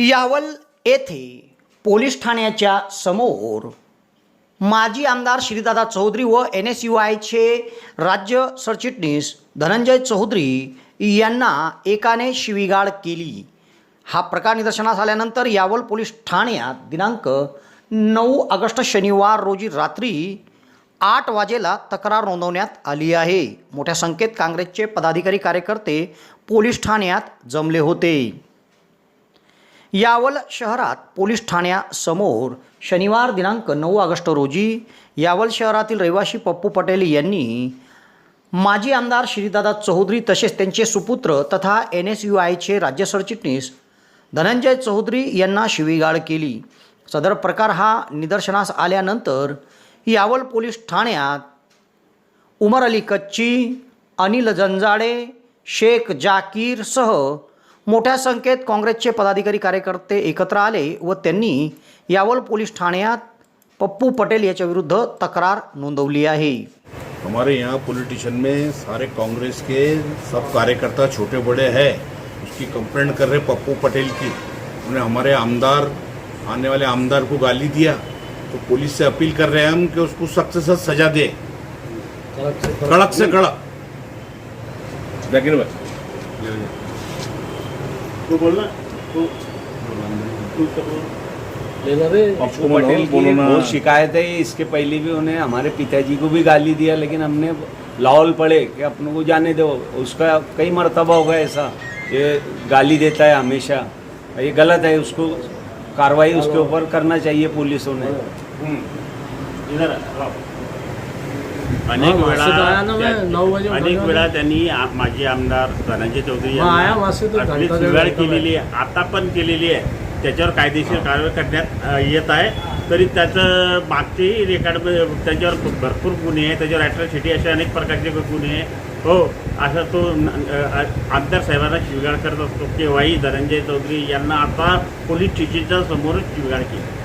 यावल येथे पोलीस ठाण्याच्या समोर माजी आमदार श्रीदादा चौधरी व एन एस यू आयचे राज्य सरचिटणीस धनंजय चौधरी यांना एकाने शिवीगाळ केली. हा प्रकार निदर्शनास आल्यानंतर यावल पोलीस ठाण्यात दिनांक नऊ ऑगस्ट शनिवार रोजी रात्री आठ वाजेला तक्रार नोंदवण्यात आली आहे. मोठ्या संख्येत काँग्रेसचे पदाधिकारी कार्यकर्ते पोलीस ठाण्यात जमले होते. यावल शहरात पोलीस ठाण्यासमोर शनिवार दिनांक नऊ ऑगस्ट रोजी यावल शहरातील रहिवासी पप्पू पटेल यांनी माजी आमदार श्रीदादा चौधरी तसेच त्यांचे सुपुत्र तथा एन एस यू आयचे राज्य सरचिटणीस धनंजय चौधरी यांना शिवीगाळ केली. सदर प्रकार हा निदर्शनास आल्यानंतर यावल पोलीस ठाण्यात उमर अली कच्ची अनिल जंजाडे शेख जाकीरसह मोठ्या संख्येत काँग्रेसचे पदाधिकारी कार्यकर्ते एकत्र आले व त्यांनी यावल पोलीस ठाण्यात पप्पू पटेल याच्याविरुद्ध तक्रार नोंदवली आहे. हमारे यहाँ पॉलिटिशियन में सारे कांग्रेस के सब कार्यकर्ता छोटे बड़े हैं। उसकी कंप्लेंट कर रहे पप्पू पटेल की। उन्होंने हमारे आमदार आने वाले आमदार को गाली दिया। तो पुलिस से अपील कर रहे हैं हम कि उसको सख्त से सख्त सजा दे। कड़क से कड़क। भाई। तू बोल। ना तू तू पप्पू पटेल की बहुत शिकायत है इसके पहले भी उन्हें हमारे पिताजी को भी गाली दिया लेकिन हमने लाहौल पड़े कि अपने को जाने दो। उसका कई मरतबा हो गया ऐसा। ये गाली देता है हमेशा। ये गलत है उसको कार्रवाई उसके ऊपर करना चाहिए पुलिस उन्हें इधर आ. अनेक वेळा अनेक वेळा त्यांनी माजी आमदार धनंजय चौधरी मग आया वहाँ से तो आपली घंटा दीड शिवीगाळ घंटा केलेली आहे. आता पण केलेली आहे. त्याच्यावर कायदेशीर कारवाई करण्यात येत आहे. तरी त्याचं मागचेही रेकॉर्ड त्याच्यावर भरपूर गुन्हे आहे त्याच्यावर ॲट्रॉसिटी असे अनेक प्रकारचे गुन्हे आहे हो असा तो आमदार साहेबांना शिवीगाळ करत असतो. केव्हाही धनंजय चौधरी यांना आता पोलीस स्टेशनच्या समोरच शिवीगाळ केली.